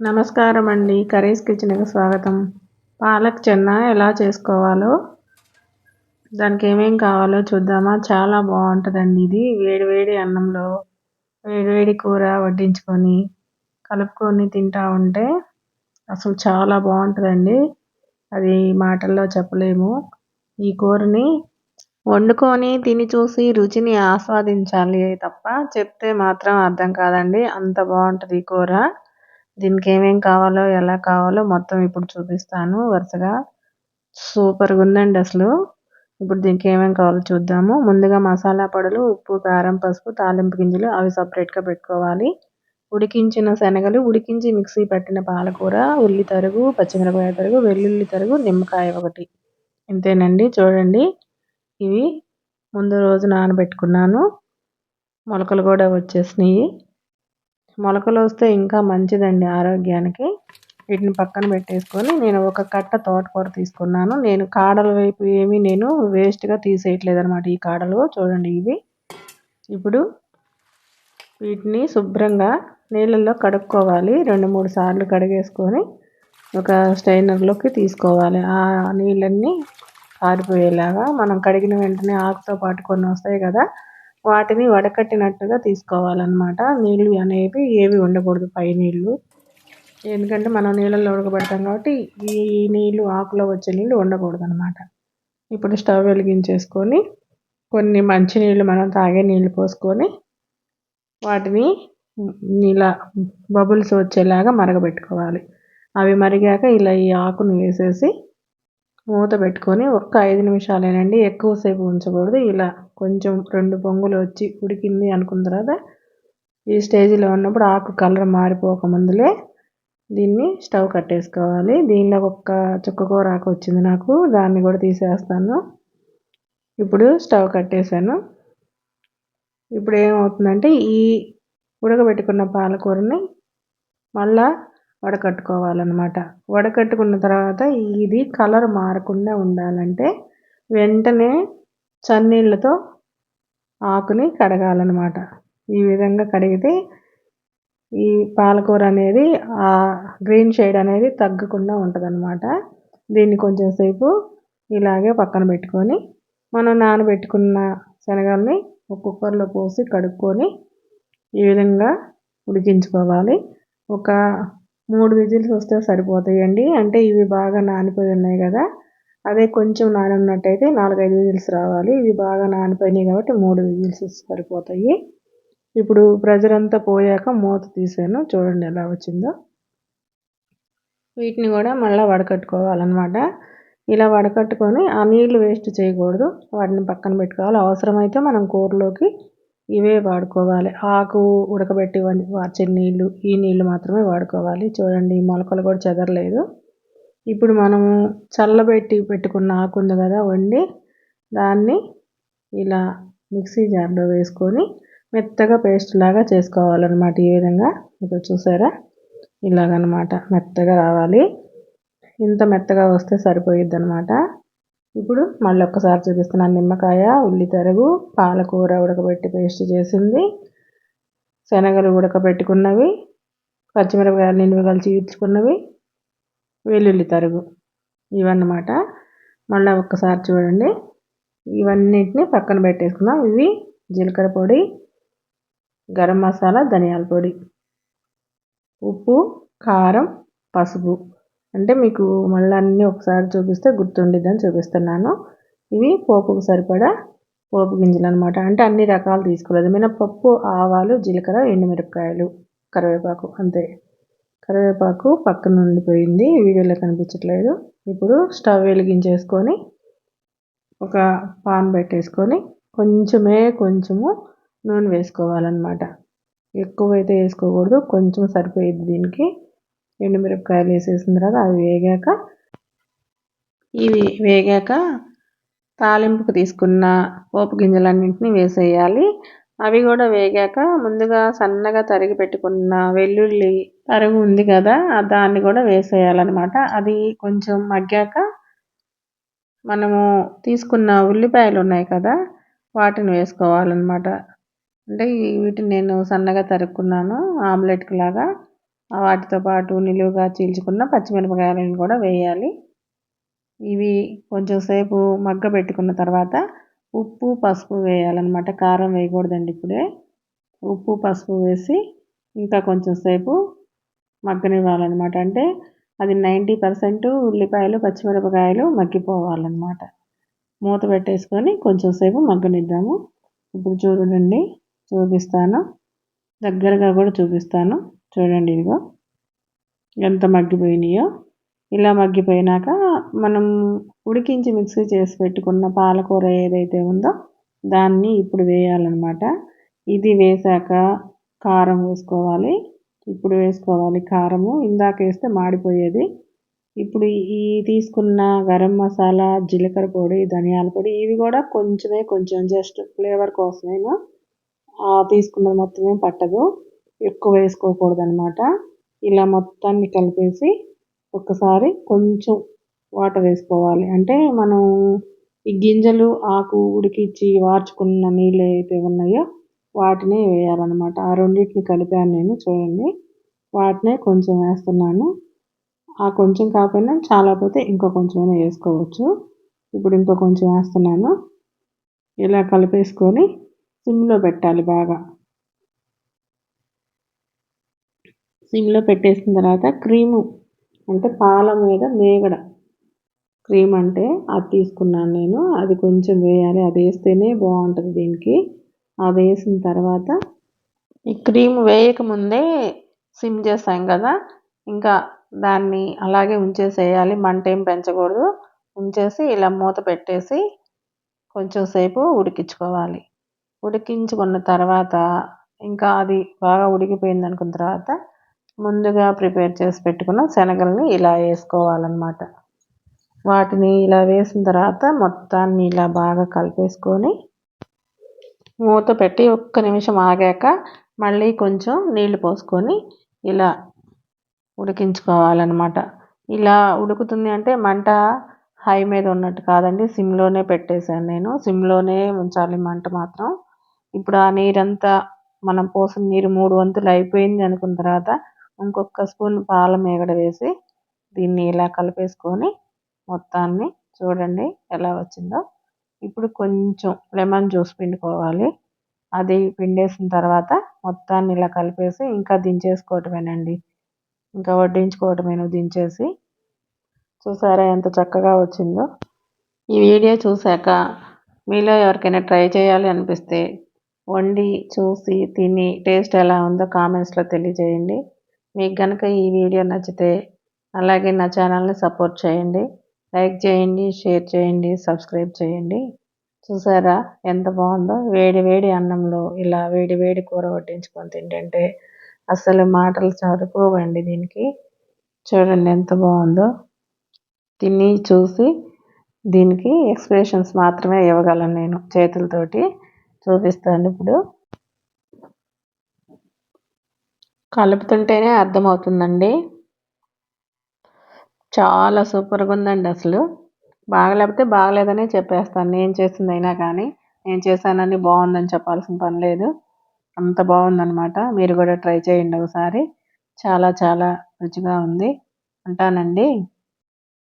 నమస్కారం అండి కర్రీస్ కిచెన్కి స్వాగతం. పాలక్ చెన్న ఎలా చేసుకోవాలో దానికి ఏమేం కావాలో చూద్దామా? చాలా బాగుంటుందండి ఇది. వేడివేడి అన్నంలో వేడివేడి కూర వడ్డించుకొని కలుపుకొని తింటా ఉంటే అసలు చాలా బాగుంటుందండి అది మాటల్లో చెప్పలేము. ఈ కూరని వండుకొని తిని చూసి రుచిని ఆస్వాదించాలి తప్ప చెప్తే మాత్రం అర్థం కాదండి. అంత బాగుంటుంది ఈ కూర. దీనికి ఏమేం కావాలో ఎలా కావాలో మొత్తం ఇప్పుడు చూపిస్తాను. వరుసగా సూపర్గా ఉందండి అసలు. ఇప్పుడు దీనికి ఏమేమి కావాలో చూద్దాము. ముందుగా మసాలా పొడులు ఉప్పు కారం పసుపు తాలింపు గింజలు అవి సపరేట్గా పెట్టుకోవాలి. ఉడికించిన శనగలు ఉడికించి మిక్సీ పట్టిన పాలకూర ఉల్లి తరుగు పచ్చిమిరపకాయ తరుగు వెల్లుల్లి తరుగు నిమ్మకాయ ఒకటి. ఇంతేనండి. చూడండి. ఇవి ముందు రోజు నానబెట్టుకున్నాను. మొలకలు కూడా వచ్చేసినాయి. మొలకలు వస్తే ఇంకా మంచిదండి ఆరోగ్యానికి. వీటిని పక్కన పెట్టేసుకొని నేను ఒక కట్ట తోటకూర తీసుకున్నాను. నేను కాడల వైపు ఏమి నేను వేస్ట్గా తీసేయట్లేదు అనమాట ఈ కాడలు. చూడండి ఇవి. ఇప్పుడు వీటిని శుభ్రంగా నీళ్ళల్లో కడుక్కోవాలి. రెండు మూడు సార్లు కడిగేసుకొని ఒక స్టైనర్లోకి తీసుకోవాలి. ఆ నీళ్ళన్నీ ఆరిపోయేలాగా మనం కడిగిన వెంటనే ఆకుతో పాటు కొన్ని వస్తాయి కదా వాటిని వడకట్టినట్టుగా తీసుకోవాలన్నమాట. నీళ్ళు అనేవి ఏవి ఉండకూడదు పై నీళ్ళు ఎందుకంటే మనం నీళ్ళల్లో ఉడకబెడతాం కాబట్టి ఈ నీళ్ళు ఆకులో వచ్చే నీళ్ళు ఉండకూడదు అనమాట ఇప్పుడు స్టవ్ వెలిగించేసుకొని కొన్ని మంచి నీళ్ళు మనం తాగే నీళ్ళు పోసుకొని వాటిని ఇలా బబుల్స్ వచ్చేలాగా మరగబెట్టుకోవాలి. అవి మరిగాక ఇలా ఈ ఆకును వేసేసి మూత పెట్టుకొని ఒక్క ఐదు నిమిషాలేనండి ఎక్కువసేపు ఉంచకూడదు. ఇలా కొంచెం రెండు పొంగులు వచ్చి ఉడికింది అనుకున్న తర్వాత ఈ స్టేజ్లో ఉన్నప్పుడు ఆకు కలర్ మారిపోక ముందులే దీన్ని స్టవ్ కట్టేసుకోవాలి. దీనిలో ఒక్క చుక్క కూర ఆకు వచ్చింది నాకు దాన్ని కూడా తీసేస్తాను. ఇప్పుడు స్టవ్ కట్టేశాను. ఇప్పుడు ఏమవుతుందంటే ఈ ఉడకబెట్టుకున్న పాలకూరని మళ్ళా వడకట్టుకోవాలన్నమాట. వడకట్టుకున్న తర్వాత ఇది కలర్ మారకుండా ఉండాలంటే వెంటనే చన్నీళ్ళతో ఆకుని కడగాలన్నమాట. ఈ విధంగా కడిగితే ఈ పాలకూర అనేది ఆ గ్రీన్ షేడ్ అనేది తగ్గకుండా ఉంటుందన్నమాట. దీన్ని కొంచెం సేపు ఇలాగే పక్కన పెట్టుకొని మనం నానబెట్టుకున్న శనగల్ని ఒక కుక్కర్లో పోసి కడుక్కొని ఈ విధంగా ఉడికించుకోవాలి. ఒక మూడు విజిల్స్ వస్తే సరిపోతాయండి. అంటే ఇవి బాగా నానిపోయి ఉన్నాయి కదా. అదే కొంచెం నానున్నట్టయితే నాలుగైదు విజిల్స్ రావాలి. ఇవి బాగా నానిపోయినాయి కాబట్టి మూడు విజిల్స్ సరిపోతాయి. ఇప్పుడు ప్రెజర్ అంతా పోయాక మూత తీసాను. చూడండి ఎలా వచ్చిందో. వీటిని కూడా మళ్ళీ వడకట్టుకోవాలన్నమాట. ఇలా వడకట్టుకొని ఆ నీళ్ళు వేస్ట్ చేయకూడదు. వాటిని పక్కన పెట్టుకోవాలి. అవసరమైతే మనం కూరలోకి ఇవే వాడుకోవాలి. ఆకు ఉడకబెట్టి వార్చే నీళ్ళు ఈ నీళ్ళు మాత్రమే వాడుకోవాలి. చూడండి మొలకలు కూడా చెదరలేదు. ఇప్పుడు మనము చల్లబెట్టి పెట్టుకున్న ఆకు ఉంది కదా వండి దాన్ని ఇలా మిక్సీ జార్లో వేసుకొని మెత్తగా పేస్ట్ లాగా చేసుకోవాలన్నమాట. ఈ విధంగా ఇప్పుడు చూసారా? ఇలాగనమాట మెత్తగా రావాలి. ఇంత మెత్తగా వస్తే సరిపోయిద్ది అనమాట ఇప్పుడు మళ్ళీ ఒక్కసారి చూపిస్తున్నాను నిమ్మకాయ ఉల్లి తరుగు పాలకూర ఉడకబెట్టి పేస్ట్ చేసింది. శనగలు ఉడకబెట్టుకున్నవి. పచ్చిమిరపకాయలు నిలువ కలిసి ఇచ్చుకున్నవి. వెల్లుల్లి తరుగు ఇవన్నమాట. మళ్ళీ ఒక్కసారి చూడండి. ఇవన్నిటిని పక్కన పెట్టేసుకుందాం. ఇవి జీలకర్ర పొడి గరం మసాలా ధనియాల పొడి ఉప్పు కారం పసుపు. అంటే మీకు మళ్ళీ అన్నీ ఒకసారి చూపిస్తే గుర్తుండిద్దని చూపిస్తున్నాను. ఇవి పోపుకు సరిపడా పోపు గింజలు అనమాట అంటే అన్ని రకాలు తీసుకోలేదు. మినపప్పు ఆవాలు జీలకర్ర ఎండుమిరపకాయలు కరివేపాకు అంతే. కరివేపాకు పక్కన ఉండిపోయింది. వీడియోలో కనిపించట్లేదు. ఇప్పుడు స్టవ్ వెలిగించేసుకొని ఒక పాన్ పెట్టేసుకొని కొంచెమే కొంచెము నూనె వేసుకోవాలన్నమాట. ఎక్కువైతే వేసుకోకూడదు. కొంచెం సరిపోయేది దీనికి. ఎండుమిరపకాయలు వేసేసిన తర్వాత అవి వేగాక ఇవి వేగాక తాలింపుకు తీసుకున్న పోపు గింజలన్నింటినీ వేసేయాలి. అవి కూడా వేగాక ముందుగా సన్నగా తరిగి పెట్టుకున్న వెల్లుల్లి తరుగు ఉంది కదా దాన్ని కూడా వేసేయాలన్నమాట. అది కొంచెం మగ్గాక మనము తీసుకున్న ఉల్లిపాయలు ఉన్నాయి కదా వాటిని వేసుకోవాలన్నమాట. అంటే వీటిని నేను సన్నగా తరుక్కున్నాను ఆమ్లెట్కి లాగా. వాటితో పాటు నిలువుగా చీల్చుకున్న పచ్చిమిరపకాయలను కూడా వేయాలి. ఇవి కొంచెం సేపు మగ్గ పెట్టుకున్న తర్వాత ఉప్పు పసుపు వేయాలన్నమాట. కారం వేయకూడదండి ఇప్పుడే. ఉప్పు పసుపు వేసి ఇంకా కొంచెం సేపు మగ్గనివ్వాలన్నమాట. అంటే అది నైంటీ పర్సెంట్ ఉల్లిపాయలు పచ్చిమిరపకాయలు మగ్గిపోవాలన్నమాట. మూత పెట్టేసుకొని కొంచెం సేపు మగ్గనిద్దాము. ఇప్పుడు చూడండి చూపిస్తాను. దగ్గరగా కూడా చూపిస్తాను. చూడండి ఇదిగో. ఎంత మగ్గిపోయినాయో. ఇలా మగ్గిపోయినాక మనం ఉడికించి మిక్సీ చేసి పెట్టుకున్న పాలకూర ఏదైతే ఉందో దాన్ని ఇప్పుడు వేయాలన్నమాట. ఇది వేసాక కారం వేసుకోవాలి. ఇప్పుడు వేసుకోవాలి కారము. ఇందాక వేస్తే మాడిపోయేది. ఇప్పుడు ఈ తీసుకున్న గరం మసాలా జీలకర్ర పొడి ధనియాల పొడి ఇవి కూడా కొంచెమే కొంచెం జస్ట్ ఫ్లేవర్ కోసమేమో తీసుకున్నది మొత్తమే పట్టదు. ఎక్కువ వేసుకోకూడదనమాట ఇలా మొత్తాన్ని కలిపేసి ఒక్కసారి కొంచెం వాటర్ వేసుకోవాలి. అంటే మనం ఈ గింజలు ఆకు ఉడికిచ్చి వార్చుకున్న నీళ్ళు అయితే ఉన్నాయో వాటిని వేయాలన్నమాట. ఆ రెండింటిని కలిపాను నేను చూడండి. వాటినే కొంచెం వేస్తున్నాను. ఆ కొంచెం కాకపోయినా చాలా పోతే ఇంకో కొంచెమైనా వేసుకోవచ్చు. ఇప్పుడు ఇంకో కొంచెం వేస్తున్నాను. ఇలా కలిపేసుకొని సిమ్లో పెట్టాలి బాగా. సిమ్లో పెట్టేసిన తర్వాత క్రీము అంటే పాల మీద మేగడ. క్రీమ్ అంటే అది తీసుకున్నాను నేను. అది కొంచెం వేయాలి. అది వేస్తేనే బాగుంటుంది దీనికి. అది వేసిన తర్వాత ఈ క్రీమ్ వేయకముందే సిమ్ చేస్తాం కదా. ఇంకా దాన్ని అలాగే ఉంచేసేయాలి. మంట ఏం పెంచకూడదు. ఉంచేసి ఇలా మూత పెట్టేసి కొంచెం సేపు ఉడికించుకోవాలి. ఉడికించుకున్న తర్వాత ఇంకా అది బాగా ఉడికిపోయింది అనుకున్న తర్వాత ముందుగా ప్రిపేర్ చేసి పెట్టుకున్న శనగల్ని ఇలా వేసుకోవాలన్నమాట. వాటిని ఇలా వేసిన తర్వాత మొత్తాన్ని ఇలా బాగా కలిపేసుకొని మూత పెట్టి ఒక్క నిమిషం ఆగాక మళ్ళీ కొంచెం నీళ్ళు పోసుకొని ఇలా ఉడికించుకోవాలన్నమాట. ఇలా ఉడుకుతుంది అంటే మంట హై మీద ఉన్నట్టు కాదండి సిమ్లోనే పెట్టేశాను నేను. సిమ్లోనే ఉంచాలి మంట మాత్రం. ఇప్పుడు ఆ నీరంతా మనం పోసిన నీరు మూడు వంతులు అయిపోయింది అనుకున్న తర్వాత ఇంకొక స్పూన్ పాల మేగడ వేసి దీన్ని ఇలా కలిపేసుకొని మొత్తాన్ని చూడండి ఎలా వచ్చిందో. ఇప్పుడు కొంచెం లెమన్ జ్యూస్ పిండుకోవాలి. అది పిండేసిన తర్వాత మొత్తాన్ని ఇలా కలిపేసి ఇంకా దించేసుకోవటమేనండి. ఇంకా వడ్డించుకోవటమేను దించేసి. చూసారా ఎంత చక్కగా వచ్చిందో. ఈ వీడియో చూశాక మీలో ఎవరికైనా ట్రై చేయాలి అనిపిస్తే వండి చూసి తిని టేస్ట్ ఎలా ఉందో కామెంట్స్లో తెలియజేయండి. మీకు కనుక ఈ వీడియో నచ్చితే అలాగే నా ఛానల్ని సపోర్ట్ చేయండి. లైక్ చేయండి షేర్ చేయండి సబ్స్క్రైబ్ చేయండి. చూసారా ఎంత బాగుందో? వేడి వేడి అన్నంలో ఇలా వేడి వేడి కూర వడ్డించుకొని తింటుంటే అసలు మాటలు చదువుకోవండి దీనికి. చూడండి ఎంత బాగుందో. తిని చూసి దీనికి ఎక్స్ప్రెషన్స్ మాత్రమే ఇవ్వగలను నేను చేతులతోటి. చూపిస్తాను ఇప్పుడు. కలుపుతుంటేనే అర్థమవుతుందండి. చాలా సూపర్గా ఉందండి అసలు. బాగలేకపోతే బాగలేదనే చెప్పేస్తాను. నేను చేసింది అయినా కానీ నేను చేశానని బాగుందని చెప్పాల్సిన పని లేదు. అంత బాగుందనమాట మీరు కూడా ట్రై చేయండి ఒకసారి. చాలా చాలా రుచిగా ఉంది. ఉంటానండి.